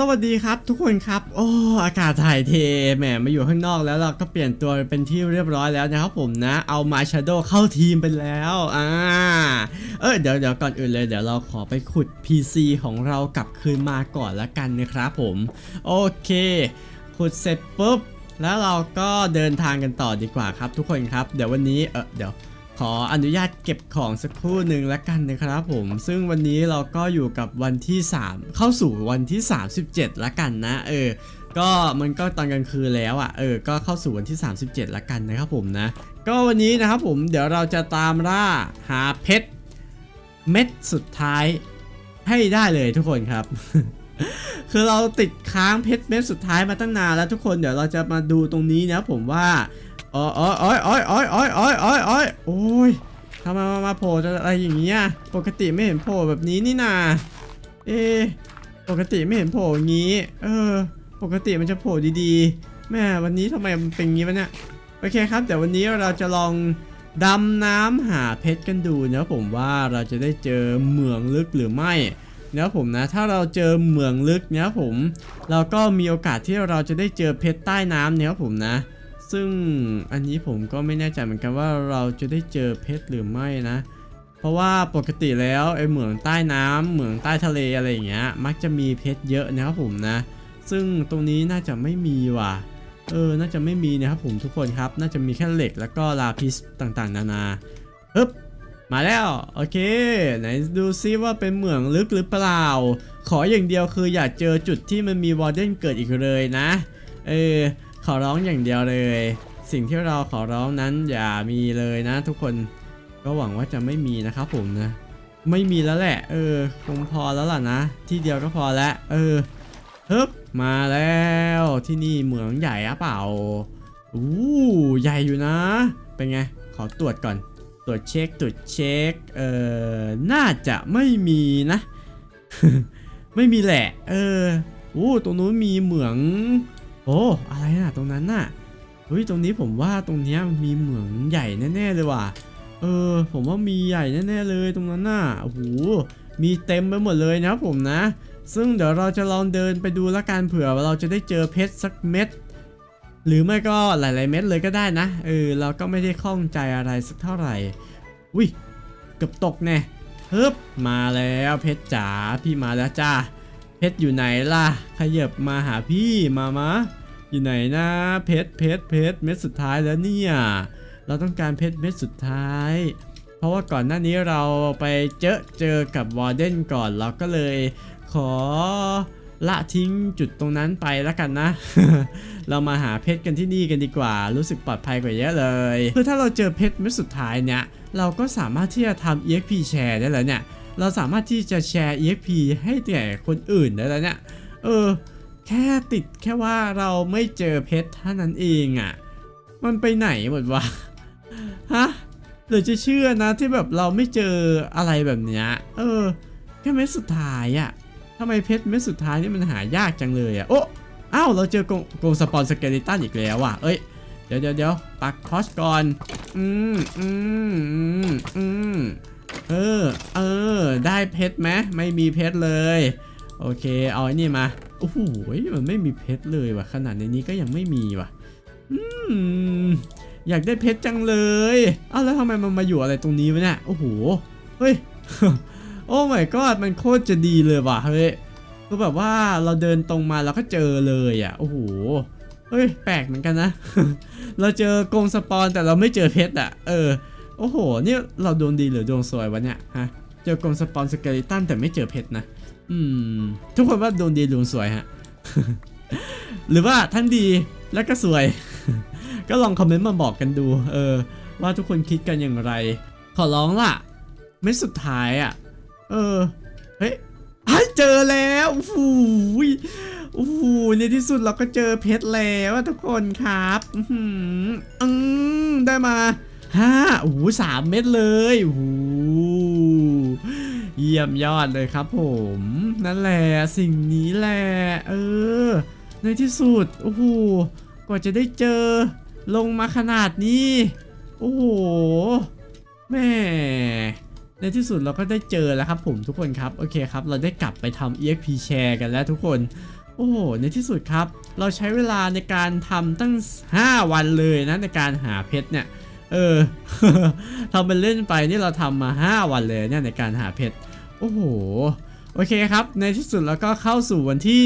สวัสดีครับทุกคนครับ โอ้อากาศถ่ายเทแหมมาอยู่ข้างนอกแล้วเราก็เปลี่ยนตัวเป็นที่เรียบร้อยแล้วนะครับผมนะ เอามาชาโดเข้าทีมไปแล้วอ่าเออเดี๋ยวเดี๋ยวก่อนอื่นเลยเดี๋ยวเราขอไปขุด PC ของเรากลับคืนมาก่อนละกันนะครับผม โอเค ขุดเสร็จปุ๊บ แล้วเราก็เดินทางกันต่อดีกว่าครับทุกคนครับ เดี๋ยววันนี้เออเดี๋ยว ขออนุญาตเก็บของสักครู่หนึ่งแล้วกันนะครับผม ซึ่งวันนี้เราก็อยู่กับวันที่ 3 เข้าสู่วันที่ 37ละกันนะ เออ ก็มันก็ตอนกลางคืนแล้วอะ่ะ เออ ก็เข้าสู่วันที่ 37ละกันนะครับผมนะ ก็วันนี้นะครับผม เดี๋ยวเราจะตามล่าหาเพชรเม็ดสุดท้ายให้ได้เลยทุกคนครับ คือเราติดค้างเพชรเม็ดสุดท้ายมาตั้งนานแล้วทุกคน เดี๋ยวเราจะมาดูตรงนี้นะผมว่า อ๋ออ๋ออ๋ออ๋ออ๋ออ๋ออ๋ออ๋ออ๋อโอ้ยทำไมมามาโผล่อะไรอย่างเงี้ย ปกติไม่เห็นโผล่แบบนี้นี่นาเอะปกติไม่เห็นโผล่อย่างงี้ เออ ปกติมันจะโผล่ดีๆ แม่วันนี้ทำไมมันเป็นอย่างงี้วะเนี่ย โอเคครับเดี๋ยววันนี้เราจะลองดำน้ำหาเพชรกันดูนะผมว่าเราจะได้เจอเหมืองลึกหรือไม่นะผมนะถ้าเราเจอเหมืองลึกเนี่ยผม เราก็มีโอกาสที่เราจะได้เจอเพชรใต้น้ำเนี่ยผมนะ ซึ่งอันนี้ผมก็ไม่แน่ใจเหมือนกันว่าเราจะได้เจอเพชรหรือไม่นะ เพราะว่าปกติแล้วไอ้เหมืองใต้น้ำเหมืองใต้ทะเลอะไรอย่างเงี้ย มักจะมีเพชรเยอะนะครับผมนะ ซึ่งตรงนี้น่าจะไม่มีว่ะ เออ น่าจะไม่มีนะครับผมทุกคนครับ น่าจะมีแค่เหล็กแล้วก็ลาพิสต่างๆ นานาฮึบมาแล้ว โอเค ไหนดูซิว่าเป็นเหมืองลึกหรือเปล่า ขออย่างเดียวคืออย่าเจอจุดที่มันมีวอร์เดนเกิดอีกเลยนะ เออ ขอร้องอย่างเดียวเลย สิ่งที่เราขอร้องนั้นอย่ามีเลยนะ ทุกคนก็หวังว่าจะไม่มีนะครับผมนะ ไม่มีแล้วแหละ เออคงพอแล้วล่ะนะ ที่เดียวก็พอแล้วเออฮึบมาแล้วที่นี่เหมืองใหญ่อะเปล่าอู้ใหญ่อยู่นะ เป็นไง ขอตรวจก่อน ตรวจเช็คตรวจเช็คเออน่าจะไม่มีนะ ไม่มีแหละ เอออู้ตรงนู้นมีเหมือง โอ้อะไรน่ะตรงนั้นน่ะเฮ้ยตรงนี้ผมว่าตรงเนี้ยมีเหมืองใหญ่แน่ๆเลยว่ะ เออ ผมว่ามีใหญ่แน่ๆเลยตรงนั้นน่ะโอ้โหมีเต็มไปหมดเลยนะผมนะ ซึ่งเดี๋ยวเราจะลองเดินไปดูละกันเผื่อเราจะได้เจอเพชรสักเม็ดหรือไม่ก็หลาย ๆ เม็ดเลยก็ได้นะเออเราก็ไม่ได้ข้องใจอะไรสักเท่าไหร่อุ้ยเกือบตกแน่ฮึบมาแล้วเพชรจ๋าพี่มาแล้วจ้า เพชรอยู่ไหนล่ะ ขยับมาหาพี่มามะอยู่ไหนนะเพชรเพชรเพชรเม็ดสุดท้ายแล้วเนี่ยเราต้องการเพชรเม็ดสุดท้าย เพราะว่าก่อนหน้านี้เราไปเจอเจอกับวอร์เดนก่อนเราก็เลยขอละทิ้งจุดตรงนั้นไปแล้วกันนะ เรามาหาเพชรกันที่นี่กันดีกว่า รู้สึกปลอดภัยกว่าเยอะเลยคือถ้าเราเจอเพชรเม็ดสุดท้ายเนี่ย เราก็สามารถที่จะทำ EXP share ได้แล้วเนี่ย เราสามารถที่จะแชร์ EXP ให้แก่คนอื่นได้แล้วเนี่ยเออ แค่ติดแค่ว่าเราไม่เจอเพชรเท่านั้นเองอะ่ะ มันไปไหนหมดวะฮะหรือจะเชื่อนะที่แบบเราไม่เจออะไรแบบเนี้ยเออ แค่เม็ดสุดท้ายอะ่ะทำไมเพชรเม็ดสุดท้ายนี่มันหายากจังเลยอะ่ะโอ้อ้าวเราเจอกงกงสปอนสเกลิตันอีกแล้วอะเอ้ยเดี๋ยวเดี๋ยวเดี๋ยวปักคอสก่อน อืมอืมอืมอืม เออ เออ ได้เพชรไหมไม่มีเพชรเลย โอเค เอาไอ้นี่มา โอ้โห มันไม่มีเพชรเลยว่ะ ขนาดในนี้ก็ยังไม่มีว่ะ อืม อยากได้เพชรจังเลยอ้าวแล้วทำไมมันมาอยู่อะไรตรงนี้วะเนี่ย โอ้โห เฮ้ย โอ้ my god มันโคตรจะดีเลยว่ะ เฮ้ยคือแบบว่าเราเดินตรงมาแล้วก็เจอเลยอะ โอ้โห เฮ้ย แปลกเหมือนกันนะ เราเจอกรงสปอนแต่เราไม่เจอเพชรอะ เออ โอ้โหนี่เราดวงดีหรือดวงสวยวะเนี่ยฮะ เจอกรมสปอนสเกลิตันแต่ไม่เจอเพชรนะ อืม ทุกคนว่าดวงดีดวงสวยฮะ หรือว่าทั้งดีและก็สวย ก็ลองคอมเมนต์มาบอกกันดู เออ ว่าทุกคนคิดกันอย่างไร ขอร้องล่ะ ไม่สุดท้ายอะ เออ เฮ้ยเจอแล้วโอ้โหยโอ้โหในที่สุดเราก็เจอเพชรแล้วทุกคนครับ อืมได้มา ห้าโอ้โหสามเม็ดเลยโอ้โหเยี่ยมยอดเลยครับผม นั่นแหละสิ่งนี้แหละเออ ในที่สุดโอ้โหกว่าจะได้เจอลงมาขนาดนี้ โอ้โหแม่ในที่สุดเราก็ได้เจอแล้วครับผมทุกคนครับ โอเคครับ เราได้กลับไปทำ EXP share กันแล้วทุกคน โอ้โห ในที่สุดครับ เราใช้เวลาในการทำตั้ง 5 วันเลยนะในการหาเพชรเนี่ย เออทำเป็นเล่นไปนี่เราทำมา 5 วันเลยเนี่ยในการหาเพชรโอ้โหโอเคครับ ในที่สุดเราก็เข้าสู่วันที่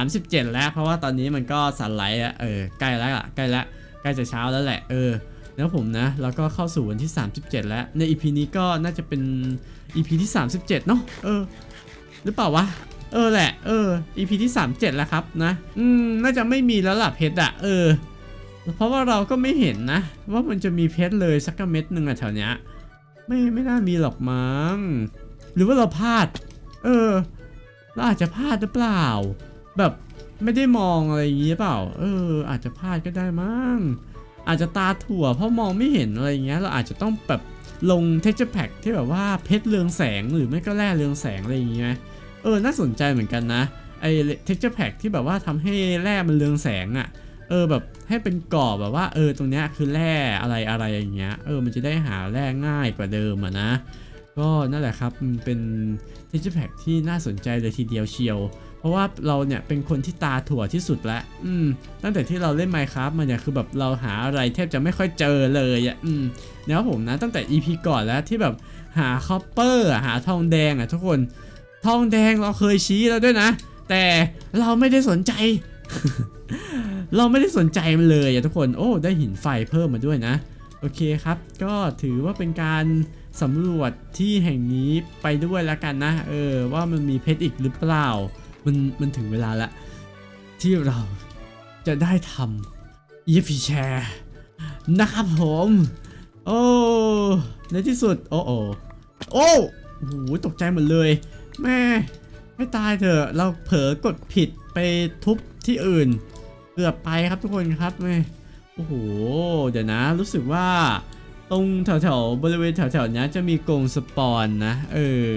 37 แล้ว เพราะว่าตอนนี้มันก็สันไลท์อะเออใกล้แล้วอะใกล้แล้วใกล้จะเช้าแล้วแหละเออแล้วผมนะแล้วก็เข้าสู่วันที่ 37 แล้วใน EP นี้ก็น่าจะเป็น EP ที่ 37 เนาะเออ หรือเปล่าวะเออแหละเออ EP ที่ 37 แล้วครับนะ อืม น่าจะไม่มีแล้วล่ะเพชรอะเออ เพราะว่าเราก็ไม่เห็นนะ ว่ามันจะมีเพชรเลยสักเม็ดหนึ่งอะแถวเนี้ยไม่ไม่น่ามีหรอกมั้งหรือว่าเราพลาด เออเราอาจจะพลาดหรือเปล่า แบบไม่ได้มองอะไรอย่างเงี้ยเปล่า เออ อาจจะพลาดก็ได้มั้งอาจจะตาถั่วเพราะมองไม่เห็นอะไรเงี้ย เราอาจจะต้องแบบลง texture pack ที่แบบว่าเพชรเรืองแสงหรือไม่ก็แร่เรืองแสงอะไรอย่างเงี้ยเออน่าสนใจเหมือนกันนะไอ้ texture pack ที่แบบว่าทำให้แร่มันเรืองแสงอะ่ะ เออแบบให้เป็นกรอบแบบว่า เออตรงเนี้ยคือแร่อะไรอะไรอย่างเงี้ยเออมันจะได้หาแร่ง่ายกว่าเดิมอะนะ ก็นั่นแหละครับมันเป็น texture pack ที่น่าสนใจเลยทีเดียวเชียว เพราะว่าเราเนี่ยเป็นคนที่ตาถั่วที่สุดแล้วอืม ตั้งแต่ที่เราเล่น Minecraft มาเนี่ยคือแบบเราหาอะไรแทบจะไม่ค่อยเจอเลยอะอืมแล้วผมนะตั้งแต่ EP ก่อนแล้วที่แบบหาคอปเปอร์หาทองแดงอะทุกคนทองแดงเราเคยชี้แล้วด้วยนะ แต่เราไม่ได้สนใจ เราไม่ได้สนใจมันเลยอะทุกคน โอ้ ได้หินไฟเพิ่มมาด้วยนะ โอเคครับ ก็ถือว่าเป็นการสำรวจที่แห่งนี้ไปด้วยแล้วกันนะ เออ ว่ามันมีเพชรอีกหรือเปล่า มัน มันถึงเวลาละ ที่เราจะได้ทำ EFP share นะครับผม โอ้ ในที่สุด โอ้โอ้โอ้โอ้โหตกใจหมดเลย แม่ ไม่ตายเถอะ เราเผลอกดผิดไปทุบที่อื่น เกือบไปครับทุกคนครับแม่โอ้โห เดี๋ยวนะ รู้สึกว่า ตรงแถวๆบริเวณแถวๆนี้จะมีกรงสปอนนะ เออ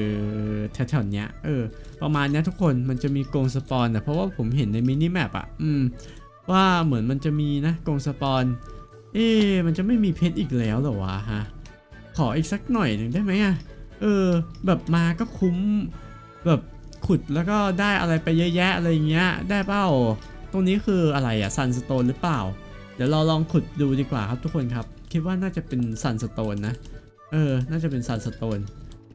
แถวๆนี้เออ ประมาณนี้ทุกคนมันจะมีกรงสปอนนะเพราะว่าผมเห็นในมินิแมปอะอืม ว่าเหมือนมันจะมีนะกรงสปอน เอ๊มันจะไม่มีเพชรอีกแล้วหรอวะฮะ ขออีกสักหน่อยหนึ่งได้ไหมอะเออ แบบมาก็คุ้ม แบบขุดแล้วก็ได้อะไรไปเยอะแยะอะไรอย่างเงี้ย ได้เปล่า รงนี้คืออะไรอะซันสโตนหรือเปล่า เดี๋ยวเราลองขุดดูดีกว่าครับทุกคนครับ คิดว่าน่าจะเป็นซันสโตนนะ เออ น่าจะเป็นซันสโตน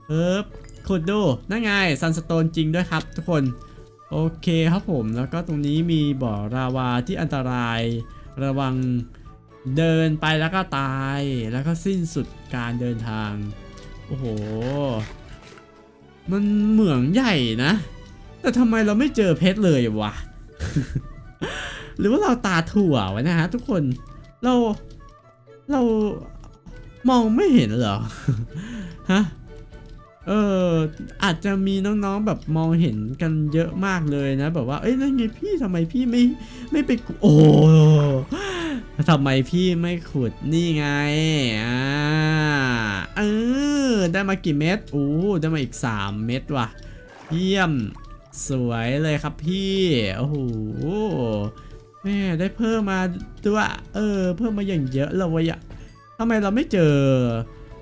เอ๊บขุดดู นั่นไงซันสโตนจริงด้วยครับ ทุกคน โอเคครับผม แล้วก็ตรงนี้มีบ่อราวาที่อันตราย ระวังเดินไปแล้วก็ตาย แล้วก็สิ้นสุดการเดินทาง โอ้โห มันเหมืองใหญ่นะ แต่ทำไมเราไม่เจอเพชรเลยวะ หรือว่าเราตาถั่ววะนะฮะทุกคนเราเรามองไม่เห็นเหรอฮะเอออาจจะมีน้องๆแบบมองเห็นกันเยอะมากเลยนะ แบบว่าเอ้ยนั่นไงพี่ทำไมพี่ไม่ไม่ไปขุดโอ้ทำไมพี่ไม่ขุดนี่ไงอ่าเออได้มากี่เม็ดโอ้ได้มาอีก 3 เม็ดว่ะ เยี่ยมสวยเลยครับพี่ โอ้โห แม่ได้เพิ่มมาด้วยเออ เพิ่มมาอย่างเยอะเลยอะทำไมเราไม่เจอ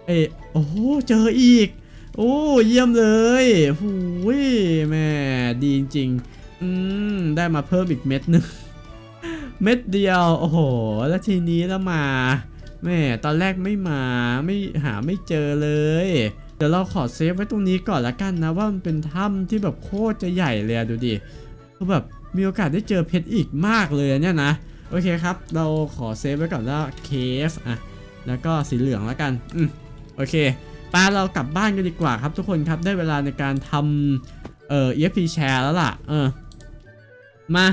เอยโอ้โหเจออีก โอ้เยี่ยมเลยหูยแม่ดีจริงอืมได้มาเพิ่มอีกเม็ดหนึงเม็ดเดียว โอ้โห แล้วทีนี้แล้วมาแม่ตอนแรกไม่มาไม่หาไม่เจอเลย เดี๋ยวเราขอเซฟไว้ตรงนี้ก่อนละกันนะว่ามันเป็นถ้ำที่แบบโคตรจะใหญ่เลยดูดิคือแบบ มีโอกาสได้เจอเพชรอีกมากเลยเนี่ยนะ โอเคครับ เราขอเซฟไว้ก่อนว่าเคฟอะ แล้วก็สีเหลืองแล้วกัน อืมโอเคปาเรากลับบ้านกันดีกว่าครับทุกคนครับได้เวลาในการทำเอ่อ EFP share แล้วล่ะ เออ มา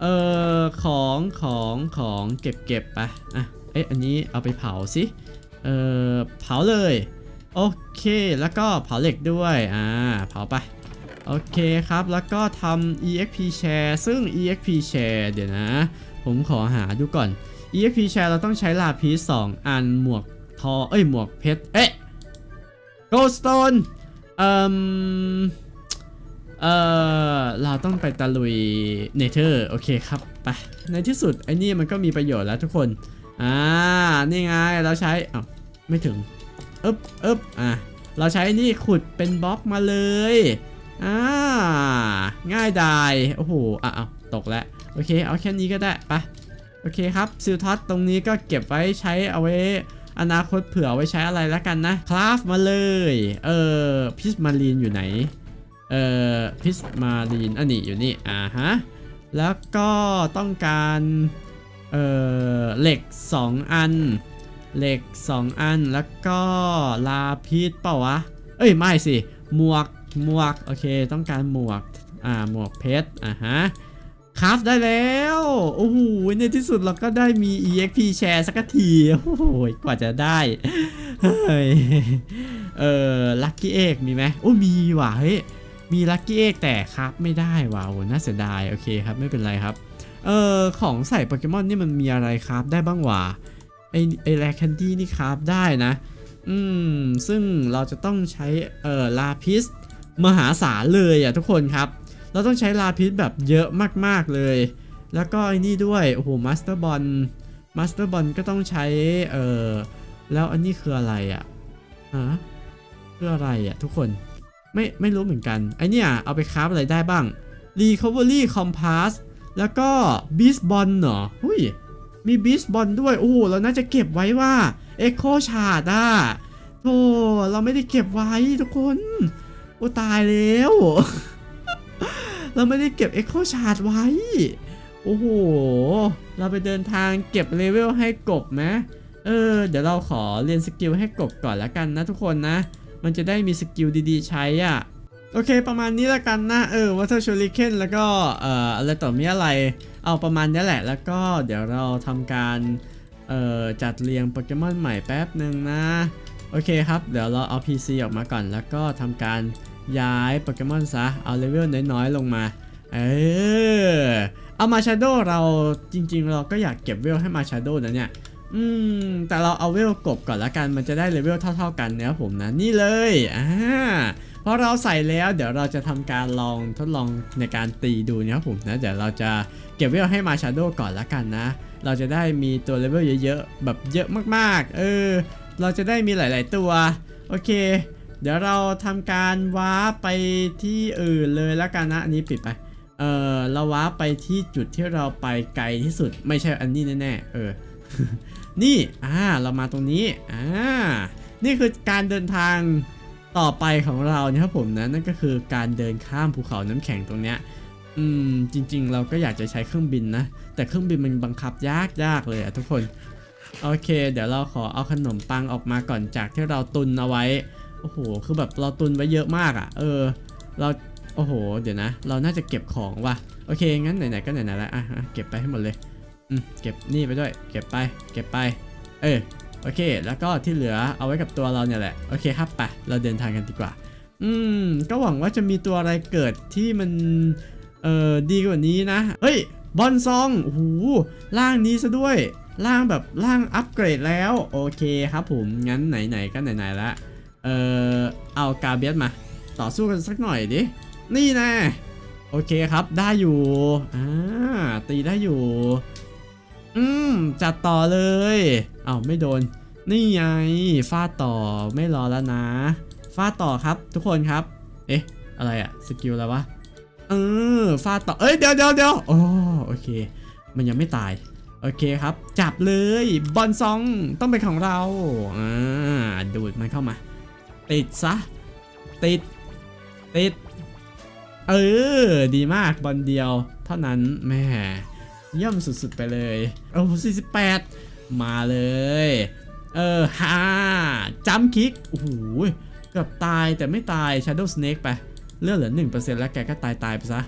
เอ่อ ของของของเก็บเก็บไป อะ เอ๊ะ อันนี้เอาไปเผาสิ เอ่อ เผาเลย โอเค แล้วก็เผาเหล็กด้วย อ่า เผาไป โอเคครับ แล้วก็ทำ exp share ซึ่ง exp share เดี๋ยวนะ ผมขอหาดูก่อน exp share เราต้องใช้ลาพีสองอันหมวกทอ เอ้ย หมวกเพชร เอ๊ะ goldstone เอ่มเอ่อเราต้องไปตะลุยเนเธอร์โอเคครับไปในที่สุดไอ้นี่มันก็มีประโยชน์แล้วทุกคน อ่า นี่ไง เราใช้อ้าวไม่ถึง อึ๊บอึ๊บอะ เราใช้นี่ขุดเป็นบล็อกมาเลย อ่าง่ายดายโอ้โหอะเอาตกแล้วโอเค เอาแค่นี้ก็ได้ไปโอเคครับซิลท็อตตรงนี้ก็เก็บไว้ใช้เอาไว้อนาคตเผื่อไว้ใช้อะไรแล้วกันนะคราฟมาเลย เออพิสมารีนอยู่ไหน เออพิสมารีนอันนี้อยู่นี่อ่าฮะแล้วก็ต้องการเออเหล็ก 2 อัน เหล็ก 2 อันแล้วก็ลาพิษเปล่าวะ เอ้ยไม่สิหมวก หมวก โอเค ต้องการหมวก อ่า หมวกเพชร อ่าฮะคราฟได้แล้ว โอ้โห ในที่สุดเราก็ได้มี EXP แชร์สักที โอ้โห กว่าจะได้ เฮ้ย เออลัคกี้เอกมีไหมโอ้มีว่ะ เฮ้ย มีลัคกี้เอกแต่ครับไม่ได้ว่ะโอ้น่าเสียดาย โอเคครับ ไม่เป็นไรครับ เออของใส่โปเกมอนนี่มันมีอะไรครับ ได้บ้างวะไอไอแรคแคนดี้นี่ครับได้นะ อืม ซึ่งเราจะต้องใช้ เออลาพิส มหาศาลเลยอะทุกคนครับ เราต้องใช้ลาพิสแบบเยอะมากๆเลย แล้วก็ไอ้นี่ด้วย โอ้โหมาสเตอร์บอลมาสเตอร์บอลก็ต้องใช้เออแล้วอันนี้คืออะไรอะฮะคืออะไรอะทุกคนไม่ไม่รู้เหมือนกันไอเนี่ยเอาไปคราฟอะไรได้บ้าง Recovery Compass แล้วก็ Beast Ball เหรอหุยมี Beast Ball ด้วย โอ้โหเราน่าจะเก็บไว้ว่า Echo Shard อะโธ่เราไม่ได้เก็บไว้ทุกคน โอ้ตายแล้ว เราไม่ได้เก็บ Echo Shard ไว้ โอ้โห เราไปเดินทางเก็บเลเวลให้กบไหมเออ เดี๋ยวเราขอเรียนสกิลให้กบก่อนละกันนะทุกคนนะ มันจะได้มีสกิลดีๆ ใช้อะ โอเค ประมาณนี้ละกันนะ เออวัตเตอร์ชูริเคนแล้วก็ เอ่อ อะไรต่อมีอะไร เอาประมาณนี้แหละ แล้วก็เดี๋ยวเราทำการ เอ่อ จัดเรียงโปเกมอนใหม่แป๊บหนึ่งนะ โอเคครับ เดี๋ยวเราเอา PC ออกมาก่อน แล้วก็ทำการย้ายโปเกมอนซะ เอาเลเวลน้อยๆ ลงมา เออ เอามาชาโดเราจริง ๆ เราก็อยากเก็บเวลให้มาชาโดนะเนี่ย อืม แต่เราเอาเวลกบก่อนละกัน มันจะได้เลเวลเท่า ๆ กันนะครับผมนะ นี่เลย อ่าพอเราใส่แล้ว เดี๋ยวเราจะทำการลองทดลองในการตีดูนะครับผมนะ เดี๋ยวเราจะ เก็บเวลให้มาชาโดก่อนละกันนะ เราจะได้มีตัวเลเวลเยอะๆ แบบเยอะมากๆ เออ เราจะได้มีหลาย ๆ ตัว โอเค เดี๋ยวเราทำการว้าร์ปไปที่อื่นเลยละกันนะ อันนี้ปิดไป เออเราว้าร์ปไปที่จุดที่เราไปไกลที่สุด ไม่ใช่อันนี้แน่ๆ เออ นี่ อ่า เรามาตรงนี้ อ่า นี่คือการเดินทางต่อไปของเรานี่ยครับผมนะ นั่นก็คือการเดินข้ามภูเขาน้ำแข็งตรงเนี้ย อืมจริง ๆ เราก็อยากจะใช้เครื่องบินนะ แต่เครื่องบินมันบังคับยากยากเลยอะทุกคน โอเค เดี๋ยวเราขอเอาขนมปังออกมาก่อนจากที่เราตุนเอาไว้ โอ้โห คือแบบเราตุนไว้เยอะมากอะเออ เราโอ้โห เดี๋ยวนะ เราน่าจะเก็บของว่ะ โอเค งั้นไหนๆก็ไหนๆแล้วอะอะเก็บไปให้หมดเลย อืม เก็บนี่ไปด้วย เก็บไป เก็บไป เออ โอเค แล้วก็ที่เหลือเอาไว้กับตัวเราเนี่ยแหละ โอเคครับไป เราเดินทางกันดีกว่า อืม ก็หวังว่าจะมีตัวอะไรเกิดที่มัน เออดีกว่านี้นะ เฮ้ย บอลซองโอ้โหร่างนี้ซะด้วยร่างแบบร่างอัปเกรดแล้ว โอเคครับผม งั้นไหนๆก็ไหนๆละ เออเอากาเบียสมา ต่อสู้กันสักหน่อยดิ นี่แนะโอเคครับ ได้อยู่ อ่า ตีได้อยู่ อืม จัดต่อเลย เอาไม่โดน นี่ไง ฟาดต่อ ไม่รอแล้วนะ ฟาดต่อครับทุกคนครับ เอ๊ะ อะไรอะสกิลอะไรวะ เออฟาดต่อเอ้ยเดี๋ยวเดี๋ยวเดี๋ยวโอ้โอเค มันยังไม่ตาย โอเคครับ จับเลยบอลซองต้องเป็นของเราอ่าดูดมันเข้ามา ติดซะ ติด ติด เออ ดีมากบอลเดียว เท่านั้นแม่เยี่ยมสุดๆไปเลยโอ้48มาเลย เออฮ่าจัมคิกโอ้โหเกือบตายแต่ไม่ตาย Shadow Snake ไป เลือดเหลือ 1%แล้วแกก็ตายตายไปซะ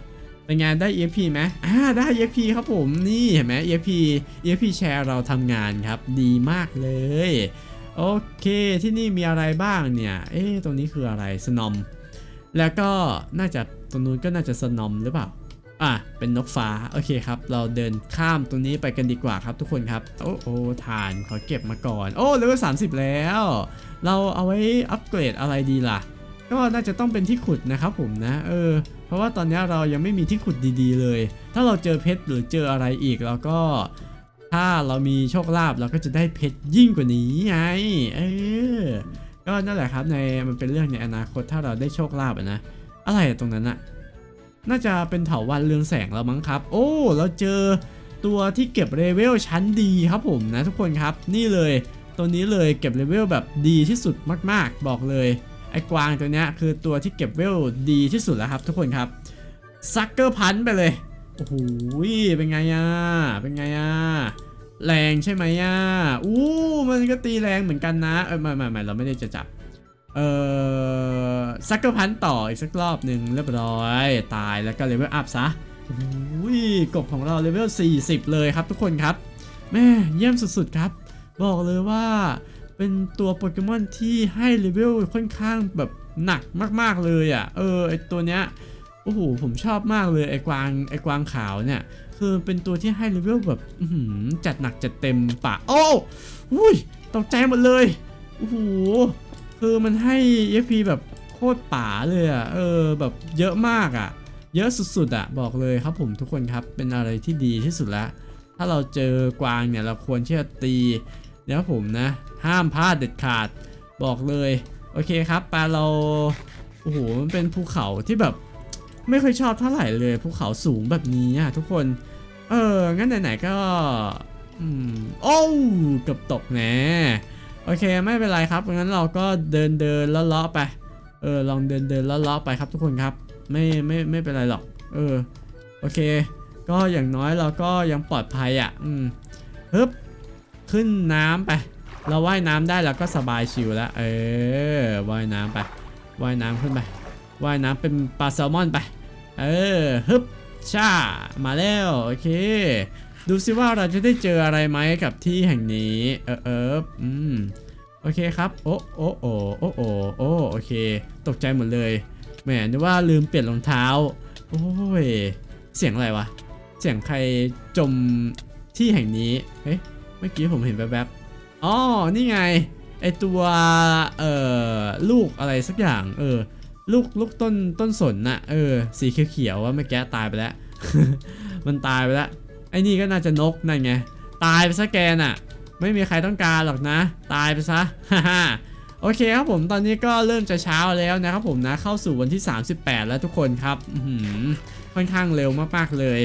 เป็นไงได้ EFP ไหมอ่าได้ EFP ครับผมนี่เห็นไหม EFP EFP แชร์เราทำงานครับ ดีมากเลยโอเค ที่นี่มีอะไรบ้างเนี่ย เอ๊ะตรงนี้คืออะไรสนอม แล้วก็น่าจะตรงนู้นก็น่าจะสนอมหรือเปล่า อะ เป็นนกฟ้า โอเคครับ เราเดินข้ามตรงนี้ไปกันดีกว่าครับทุกคนครับ โอ้โอ้ฐานขอเก็บมาก่อน โอ้เลเวล30แล้ว เราเอาไว้อัปเกรดอะไรดีล่ะ ก็น่าจะต้องเป็นที่ขุดนะครับผมนะ เออ เพราะว่าตอนนี้เรายังไม่มีที่ขุดดีๆเลย ถ้าเราเจอเพชรหรือเจออะไรอีกเราก็ถ้าเรามีโชคลาภเราก็จะได้เพชรยิ่งกว่านี้ไง เออ ก็นั่นแหละครับในมันเป็นเรื่องในอนาคตถ้าเราได้โชคลาภนะ อะไรตรงนั้นอะน่าจะเป็นเถาวันเรืองแสงแล้วมั้งครับ โอ้ เราเจอตัวที่เก็บเลเวลชั้นดีครับผมนะทุกคนครับ นี่เลย ตัวนี้เลยเก็บเลเวลแบบดีที่สุดมาก ๆ บอกเลย ไอ้กวางตัวเนี้ยคือตัวที่เก็บเวลดีที่สุดแล้วครับ ทุกคนครับซักเกอร์พันไปเลยโอ้โหเป็นไงอะเป็นไงอะแรงใช่ไหมอะอู้มันก็ตีแรงเหมือนกันนะเออไม่ไม่ไม่เราไม่ได้จะจับเออซักเกอร์พันต่ออีกสักรอบหนึ่งเรียบร้อย ตายแล้วก็เลเวลอัพซะโอ้ยกบของเราเลเวล40 เลยครับทุกคนครับแม่เยี่ยมสุดๆครับ บอกเลยว่า เป็นตัวโปเกมอนที่ให้เลเวลค่อนข้างแบบหนักมากๆเลยอะ เออไอตัวเนี้ยโอ้โหผมชอบมากเลยไอกวางไอกวางขาวเนี่ยคือเป็นตัวที่ให้เลเวลแบบจัดหนักจัดเต็มปะโอ้อุ้ยตกใจหมดเลยโอ้โหคือมันให้ FP แบบโคตรป่าเลยอะเออแบบเยอะมากอะ เยอะสุดๆอะบอกเลยครับผมทุกคนครับเป็นอะไรที่ดีที่สุดล้วถ้าเราเจอกวางเนี่ยเราควรที่จะตี นะครับผมนะ ห้ามพลาดเด็ดขาดบอกเลย โอเคครับปลาเราโอ้โหมันเป็นภูเขาที่แบบไม่ค่อยชอบเท่าไหร่เลยภูเขาสูงแบบนี้อะทุกคน เออ งั้นไหนๆก็อืมโอ้เกือบตกแน่โอเคไม่เป็นไรครับงั้นเราก็เดินเดินเลาะๆไปเออลองเดินเดินเลาะๆไปครับทุกคนครับ ไม่ไม่ไม่เป็นไรหรอก เออโอเค ก็อย่างน้อยเราก็ยังปลอดภัยอะ อืมฮึบ ขึ้นน้ำไป เราว่ายน้ำได้เราก็สบายชิลแล้วเออว่ายน้ำไปว่ายน้ำขึ้นไปว่ายน้ำเป็นปลาแซลมอนไป เออฮึบช่ามาแล้วโอเค ดูซิว่าเราจะได้เจออะไรไหมกับที่แห่งนี้ เออเอออืมโอเคครับโอ้โอ้โอ้โอ้โอ้โอ้โอเค ตกใจหมดเลยแหมนึกว่าลืมเปลี่ยนรองเท้า โอ้ยเสียงอะไรวะ เสียงใครจมที่แห่งนี้เฮ้ย เมื่อกี้ผมเห็นแวบๆอ๋อนี่ไง ไอตัวเอ่อลูกอะไรสักอย่าง เออ ลูกลูกต้นต้นสนน่ะ เออ สีเขียวๆว่าเมื่อกี้ตายไปแล้ว มันตายไปแล้ว ไอ้นี่ก็น่าจะนกนั่นไง ตายไปซะแกน่ะ ไม่มีใครต้องการหรอกนะ ตายไปซะ ฮ่าโอเคครับผมตอนนี้ก็เริ่มจะเช้าแล้วนะครับผมนะเข้าสู่วันที่ 38 แล้วทุกคนครับค่อนข้างเร็วมากๆเลย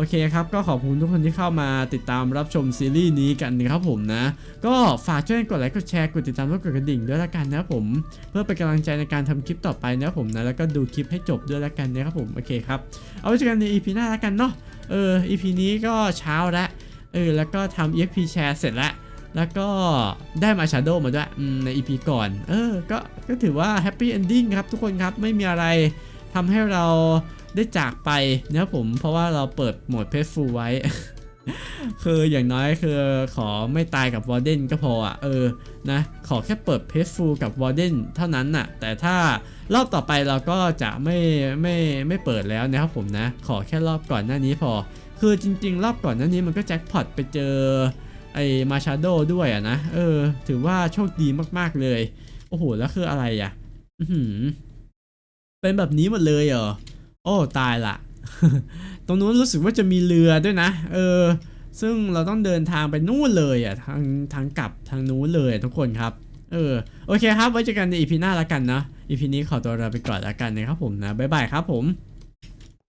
โอเคครับ ก็ขอบคุณทุกคนที่เข้ามาติดตามรับชมซีรีส์นี้กันนะครับผมนะ ก็ฝากช่วยกดไลค์กดแชร์กดติดตามและกดกระดิ่งด้วยละกันนะครับผม เพื่อเป็นกำลังใจในการทำคลิปต่อไปนะครับผมนะแล้วก็ดูคลิปให้จบด้วยละกันนะครับผมโอเคครับเอาไว้เจอกันใน EP หน้าละกันเนาะเออ EP นี้ก็เช้าแล้วเออแล้วก็ทำ EXP share เสร็จแล้วแล้วก็ได้มา Shadow มาด้วยใน EP ก่อน เออ ก็ ก็ถือว่า Happy Ending ครับทุกคนครับ ไม่มีอะไรทำให้เรา ได้จากไปนะครับผมเพราะว่าเราเปิดโหมดเพจฟูไว้ คืออย่างน้อยคือขอไม่ตายกับวอร์เดนก็พออะเออนะขอแค่เปิดเพจฟูกับวอร์เดนเท่านั้นน่ะ แต่ถ้ารอบต่อไปเราก็จะไม่ไม่ไม่เปิดแล้วนะครับผมนะ ขอแค่รอบก่อนหน้านี้พอ คือจริง ๆ รอบก่อนหน้านี้มันก็แจ็คพอตไปเจอไอ้มาชาโดด้วยอะนะเออ ถือว่าโชคดีมากๆเลย โอ้โห แล้วคืออะไรอะเป็นแบบนี้หมดเลยเหรอ โอ้ตายละตรงนู้นรู้สึกว่าจะมีเรือด้วยนะ เออ ซึ่งเราต้องเดินทางไปนู่นเลยอะทางทางกลับทางนู้นเลยทุกคนครับ เออ โอเคครับ ไว้เจอกันในอีพีหน้าละกันนะอีพีนี้ขอตัวลาไปก่อนละกันนะครับผมนะบ๊ายบายครับผม